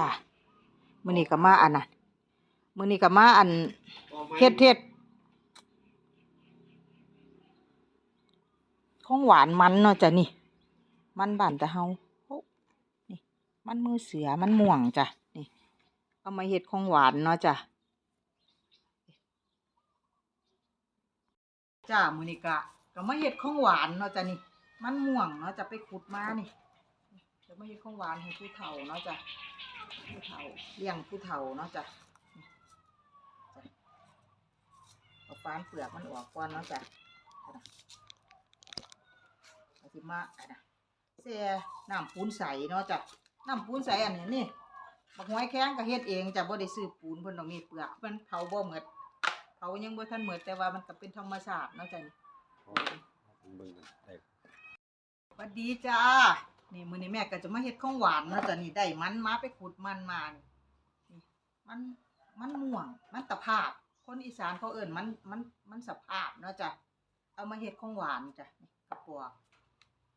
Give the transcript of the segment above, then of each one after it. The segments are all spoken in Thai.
จ้ะมื้อนี้ก็มาอันน่ะมื้อนี้ก็มาอันเฮ็ดเฮ็ดของหวานมันเนาะจ้ะนี่ มันบ้านแต่เฮาโอ้นี่มันมือเสือมันม่วงจ้ะนี่ เอามาเฮ็ดของหวานเนาะจ้ะจ้ามื้อนี้ก็ก็มาเฮ็ดของหวานเนาะจ้ะนี่ มันม่วงเนาะจะไปขุดมานี่ มาเฮ็ดของหวานให้ผู้เฒ่าเนาะจ้ะผู้เฒ่าเลี้ยงผู้เฒ่าเนาะจ้ะเอาฟานเปลือกมันออกก่อนเนาะจ้ะเอาสิมาอันน่ะแซ่น้ำปูนใสเนาะจ้ะน้ำปูนใสอันนี้นี่บักหอยแข้งก็เฮ็ดเองจ้ะบ่ได้ซื้อปูนเพิ่นดอกนี่เปลือกมันเผาบ่หมดเผายังบ่ทันหมดแต่ว่ามันก็เป็นธรรมชาติเนาะจ้ะนี่เบิ่งกันได้สวัสดีจ้า นี่มือนี้แม่ก็จะมาเฮ็ดของหวานนะจ้ะนี่ได้มันมาไปขุดมันมานี่มันมันม่วง มันตะภาพ คนอีสานเขาเอิ้นมันมันมันสภาพนะจ้ะเอามาเฮ็ดของหวานจ้ะกระปอก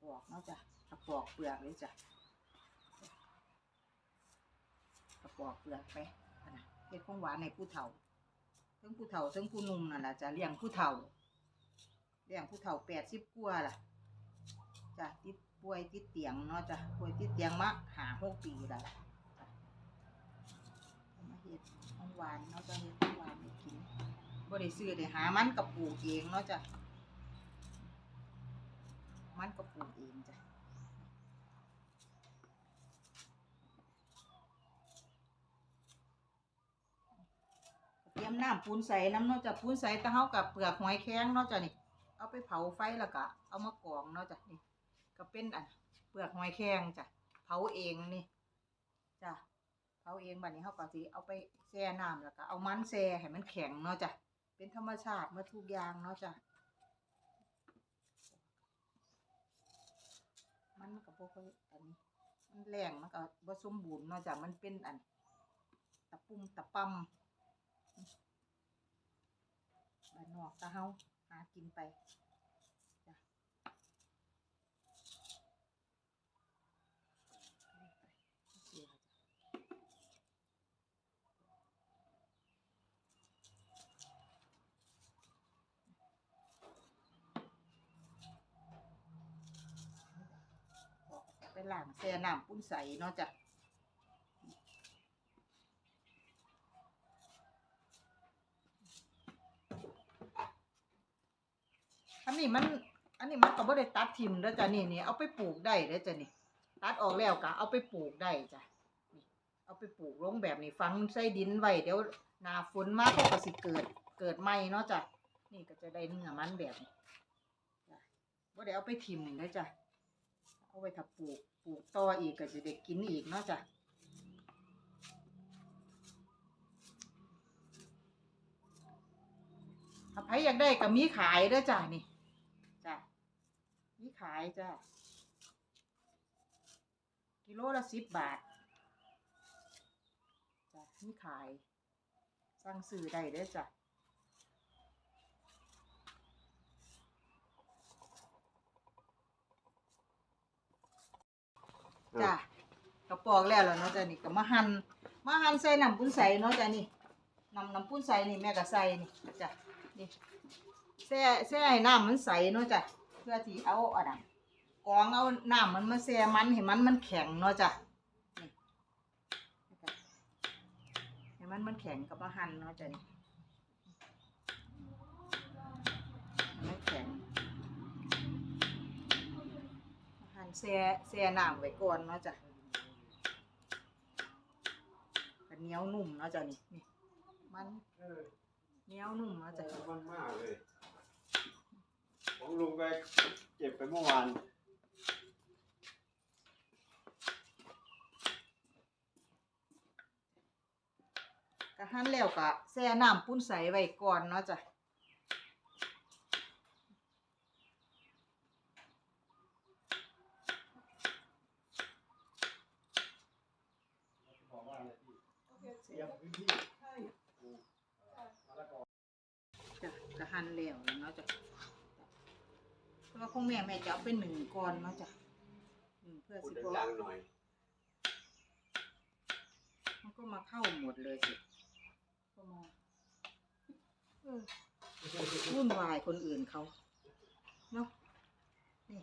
ปอกนะจ้ะกระปอกเปลือกเลยจ้ะกระปอกเปลือกไปนะเฮ็ดของหวานให้ผู้เฒ่าทั้งผู้เฒ่าทั้งผู้หนุ่มนั่นล่ะจ้ะเลี้ยงผู้เฒ่าเลี้ยงผู้เฒ่า80กว่าล่ะจ้ะติด ป่วยติดเตียงเนาะจ้ะป่วยติดเตียงมาหาหกปีแล้วจ้ะเมาเฮ็ดของหวานเนาะจ้ะเฮ็ดของหวานให้กินบ่ได้ซื้อได้หามันกับปลูกเองเนาะจ้ะมันก็ปลูกเองจ้ะเตรียมน้ำปูนใส่น้ำเนาะจ้ะปูนใส่ตะเฮากับเปลือกหอยแข้งเนาะจ้ะนี่เอาไปเผาไฟแล้วก็เอามากรองเนาะจ้ะนี่ ก็เป็นอันเปลือกหอยแข้งจ้ะเผาเองนี่จ้ะเผาเองบัดนี้เฮาก็สิเอาไปแช่น้ำแล้วก็เอามันแช่ให้มันแข็งเนาะจ้ะเป็นธรรมชาติมื่อทุกอย่างเนาะจ้ะมันก็บ่ค่อยอันนี้มันแรงมันก็บ่สมบูรณ์เนาะจ้ะมันเป็นอันตะปุ่มตะปำบ้านนอกตะเฮาหากินไปจ้ะไป ล้างแช่น้ำปุ้นใสเนาะจ้ะอันนี้มัน อันนี้มันก็บ่ได้ตัดทิมเด้อจ้ะนี่นี่เอาไปปลูกได้เด้อจ้ะนี่ ตัดออกแล้วก็เอาไปปลูกได้จ้ะนี่เอาไปปลูกลงแบบนี้ฝังใส่ดินไว้เดี๋ยวหน้าฝนมาเขาก็สิเกิดเกิดใหมเนาะจ้ะนี่ก็จะได้เนื้อมันแบบนี้บ่ได้เอาไปทิ่มเด้จ้ะเอาไว้ถ้าปลูก ปลูกต่ออีกก็จะได้กินอีกเนาะจ้ะถ้าใครอยากได้ก็มีขายด้อจ้ะนี่จ้ะมีขายจ้ะกิโลละสิบบาทจ้ะมีขาย สั่งซื้อได้เด้อจ้ะ จ้ะกระปอกแล้วแล้วเนาะจ้ะนี่ก็มาหั่นมาหั่นใส่น้ำปุ้นใส่เนาะจ้ะนี่น้ำน้ำปุ้นใส่นี่แม่ก็ใส่นี่จ้ะนี่แช่แช่ให้น้ำมันใสเนาะจ้ะเพื่อที่เอาอันนั้นกองเอาน้ำมันมาแช่มันให้มันมันแข็งเนาะจ้ะนี่ให้มันมันแข็งกับมาหั่นเนาะจ้ะนี่ให้มันแข็งหั่น แช่แช่น้ำไว้ก่อนเนาะจ้ะก็เหนียวนุ่มเนาะจ้ะนี่นี่มันเหนียวนุ่มเนาะจ้ะมันมากเลยผมลุงไปเจ็บไปเมื่อวานก็หั่นแล้วก็แช่น้ำปุ้นใสไว้ก่อนเนาะจ้ะ เตรียมพื้นที่ปลูกมะละกอ จ้ะก็ หั่นแล้วเนาะจ้ะเพราะว่าคงแม่แม่จะเอาไปหนึ่งก่อนเนาะจ้ะหนึ่งเพื่อพูดสิบ่ดังๆหน่อยมาเข้าหมดเลยสิเข้ามาเออวุ่นวายคนอื่นเขาเนาะนี่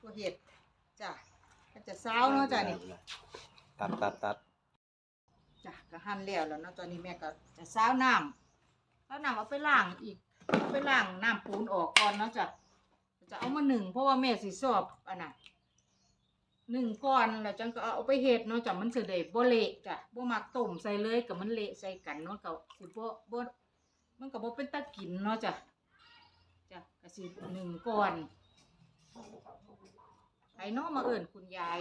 ตัวเห็ดจ้ะก็จะเศร้าเนาะจ้ะนี่ ตัดตัดตัดจ้ะก็หั่นแล้วแล้วเนาะตอนนี้แม่ก็จะเศร้าน้ำเศร้าน้ำเอาไปล้างอีก เอาไปล้างน้ำปูนออกก่อนเนาะจ้ะจะเอามาหนึ่งเพราะว่าแม่สิสอบอันน่ะหนึ่งก่อนแล้วจังก็เอาไปเฮ็ดเนาะจ้ะมันสิได้บ่เละจ้ะบ่มักต้มใส่เลยกับมันเละใส่กันเนาะก็สิบ่บ่มันก็บ่เป็นตากินเนาะจ้ะจ้ะก็สิหนึ่งก่อนไผเนาะมาเอิ้นคุณยาย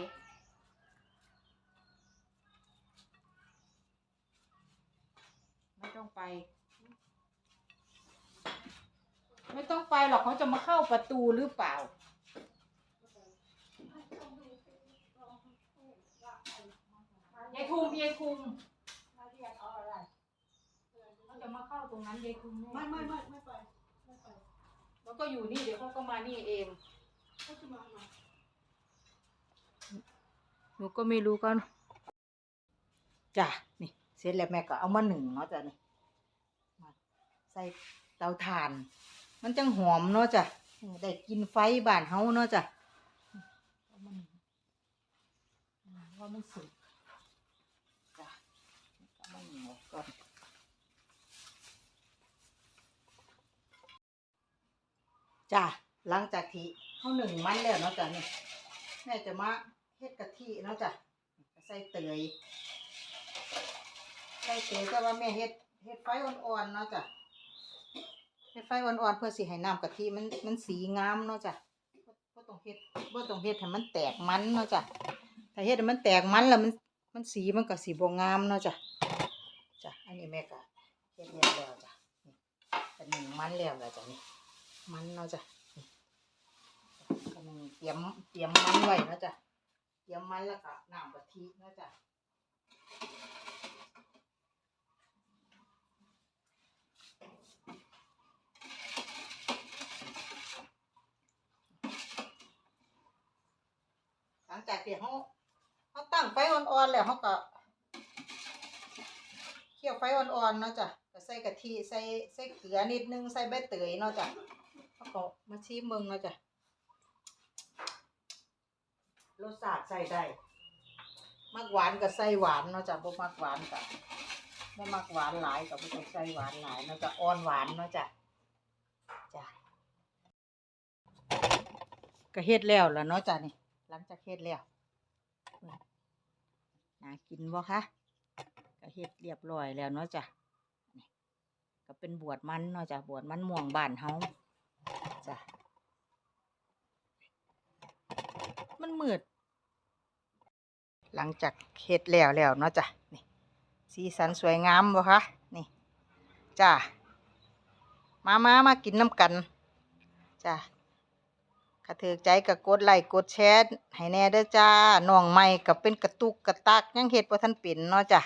ไม่ต้องไป ไม่ต้องไปหรอกเขาจะมาเข้าประตูหรือเปล่า ยายคุมยายคุมเขาจะมาเข้าตรงนั้นยายคุมไม่ไม่ไม่ไม่ไปไม่ไปแล้วก็อยู่นี่เดี๋ยวเขาก็มานี่เองเขาจะมามาหนูก็ไม่รู้ก็จ้ะนี่ เสร็จแล้วแม่ก็เอามาหนึ่งเนาะจ้ะนี่มาใส่เตาถ่าน มันจังหอมเนาะจ้ะได้กินไฟบ้านเฮาเนาะจ้ะเอามาหนึ่งอ่าว่ามันสุกจ้ะเอามาหนึ่งออกก่อนจ้ะหลังจากที่เขาหนึ่งมันแล้วเนาะจ้ะนี่แม่จะมาเฮ็ดกะทิเนาะจ้ะก็ใส่เตยใส่เตยแต่ว่าแม่เฮ็ดเฮ็ดไฟอ่อนๆเนาะจ้ะ เฮ็ดไฟอ่อนๆเพื่อสิให้น้ำกะทิมันมันสีงามเนาะจ้ะบ่บ่ต้องเฮ็ดบ่ต้องเฮ็ดให้มันแตกมันเนาะจ้ะถ้าเฮ็ดให้มันแตกมันแล้วมันมันสีมันก็สิบ่งามเนาะจ้ะจ้ะอันนี้แม่ก็เฮ็ดแล้วแล้วจ้ะนี่อันนี้มันแล้วแล้วจ้ะนี่มันเนาะจ้ะนี่อันนี้เตรียมเตรียมมันไว้เนาะจ้ะเตรียมมันแล้วก็น้ำกะทิเนาะจ้ะ หลังจาก ที่เขาเขาตั้งไฟอ่อนๆแล้วเขาก็เคี่ยวไฟอ่อนๆเนาะจ้ะก็ใส่กะทิใส่ใส่เกลือนิดนึงใส่ใบเตยเนาะจ้ะเขาก็มาชิมมึงเนาะจ้ะรสชาติใส่ได้มักหวานก็ใส่หวานเนาะจ้ะบ่มักหวานก็บ่มักหวานหลายก็บ่ต้องใส่หวานหลายเนาะจ้ะอ่อนหวานเนาะจ้ะจ้ะก็เฮ็ดแล้วล่ะเนาะจ้ะนี่หลังจากเฮ็ดแล้ว น่ากินบ่คะก็เฮ็ดเรียบร้อยแล้วเนาะจ้ะก็เป็นบวชมันเนาะจ้ะบวชมันม่วงบ้านเฮาจ้ะมันมืด หลังจากเฮ็ดแล้วแล้วเนาะจ้ะนี่สีสันสวยงามบ่คะนี่จ้ะมามามากินน้ำกันจ้ะ ถ้าถือใจก็กดไลค์กดแชร์ให้แน่เด้อจ้าน้องใหม่ก็เป็นกระตุกกระตักยังเฮ็ดบ่ทันเป็นเนาะจ้ะ